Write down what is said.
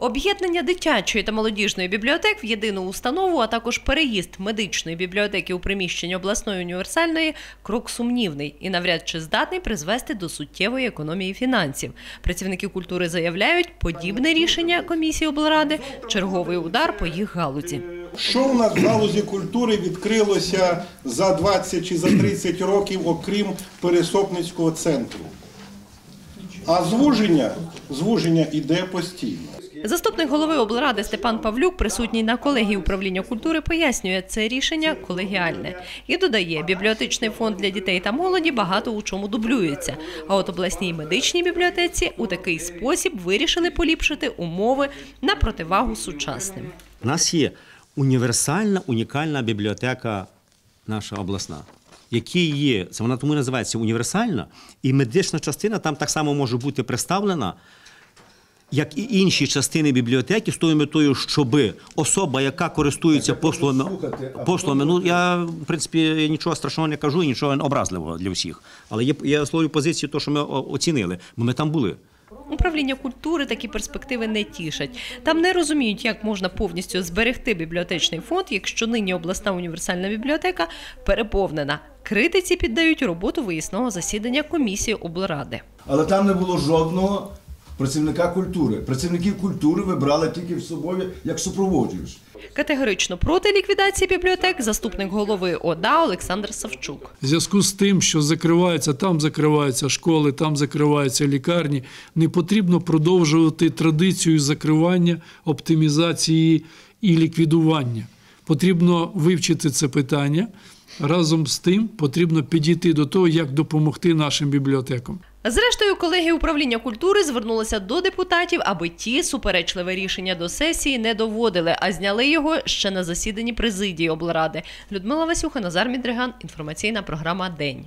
Об'єднання дитячої та молодіжної бібліотек в єдину установу, а також переїзд медичної бібліотеки у приміщення обласної універсальної крок сумнівний і навряд чи здатний призвести до суттєвої економії фінансів. Працівники культури заявляють, подібне рішення комісії облради черговий удар по їх галузі. Що у нас в галузі культури відкрилося за 20 чи за 30 років, окрім Пересопницького центру? А звуження, звуження іде постійно. Заступник голови облради Степан Павлюк, присутній на колегії управління культури, пояснює, це рішення колегіальне і додає, бібліотечний фонд для дітей та молоді багато у чому дублюється. А от обласній медичній бібліотеці у такий спосіб вирішили поліпшити умови на противагу сучасним. У нас є універсальна, унікальна бібліотека наша обласна, які є, це вона тому і називається універсальна, і медична частина там так само може бути представлена. Як і інші частини бібліотеки, з тою метою, щоб особа, яка користується послугами, послугами, ну я в принципі нічого страшного не кажу, і нічого образливого для всіх. Але є я словую позицію, то що ми оцінили, бо ми там були. Управління культури такі перспективи не тішать. Там не розуміють, як можна повністю зберегти бібліотечний фонд, якщо нині обласна універсальна бібліотека переповнена. Критиці піддають роботу виїзного засідання комісії облради. Але там не було жодного працівника культури. Працівників культури ви брали тільки в собою як супроводжуєш. Категорично проти ліквідації бібліотек заступник голови ОДА Олександр Савчук. В зв'язку з тим, що закриваються, там закриваються школи, там закриваються лікарні, не потрібно продовжувати традицію закривання, оптимізації і ліквідування. Потрібно вивчити це питання. Разом з тим потрібно підійти до того, як допомогти нашим бібліотекам. Зрештою, колеги управління культури звернулися до депутатів, аби ті суперечливе рішення до сесії не доводили, а зняли його ще на засіданні президії облради. Людмила Васюха, Назар Мідриган. Інформаційна програма День.